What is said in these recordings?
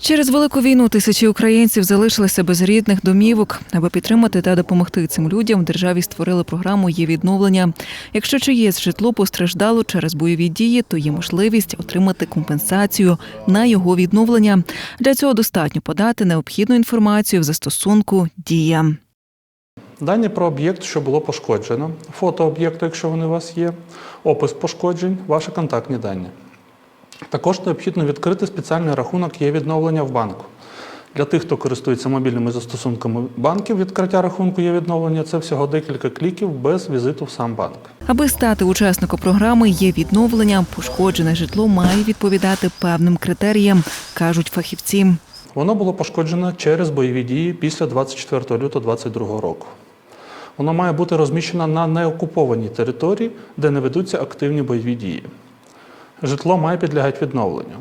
Через велику війну тисячі українців залишилися без рідних домівок. Аби підтримати та допомогти цим людям, в державі створили програму є відновлення. Якщо чиєсь житло постраждало через бойові дії, то є можливість отримати компенсацію на його відновлення. Для цього достатньо подати необхідну інформацію в застосунку Дія. Дані про об'єкт, що було пошкоджено, фото об'єкту, якщо вони у вас є, опис пошкоджень, ваші контактні дані. Також необхідно відкрити спеціальний рахунок є відновлення в банку. Для тих, хто користується мобільними застосунками банків, відкриття рахунку є відновлення це всього декілька кліків без візиту в сам банк. Аби стати учасником програми є відновлення, пошкоджене житло має відповідати певним критеріям, кажуть фахівці. Воно було пошкоджено через бойові дії після 24 лютого 2022 року. Воно має бути розміщено на неокупованій території, де не ведуться активні бойові дії. Житло має підлягати відновленню.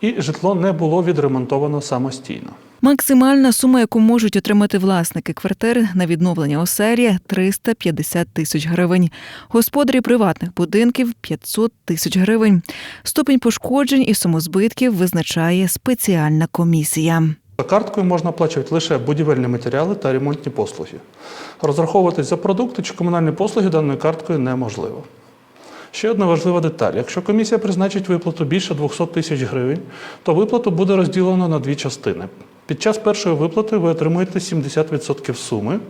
І житло не було відремонтовано самостійно. Максимальна сума, яку можуть отримати власники квартир на відновлення оселі – 350 тисяч гривень. Господарі приватних будинків – 500 тисяч гривень. Ступінь пошкоджень і сумозбитків визначає спеціальна комісія. За карткою можна оплачувати лише будівельні матеріали та ремонтні послуги. Розраховуватись за продукти чи комунальні послуги даною карткою неможливо. Ще одна важлива деталь: якщо комісія призначить виплату більше 200 тисяч гривень, то виплату буде розділено на дві частини. Під час першої виплати ви отримуєте 70% суми,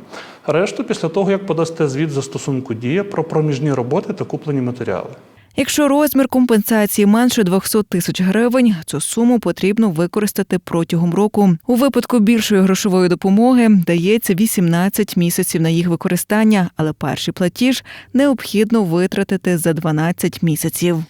решту після того, як подасте звіт за стосунку дія про проміжні роботи та куплені матеріали. Якщо розмір компенсації менше 200 тисяч гривень, цю суму потрібно використати протягом року. У випадку більшої грошової допомоги дається 18 місяців на їх використання, але перший платіж необхідно витратити за 12 місяців.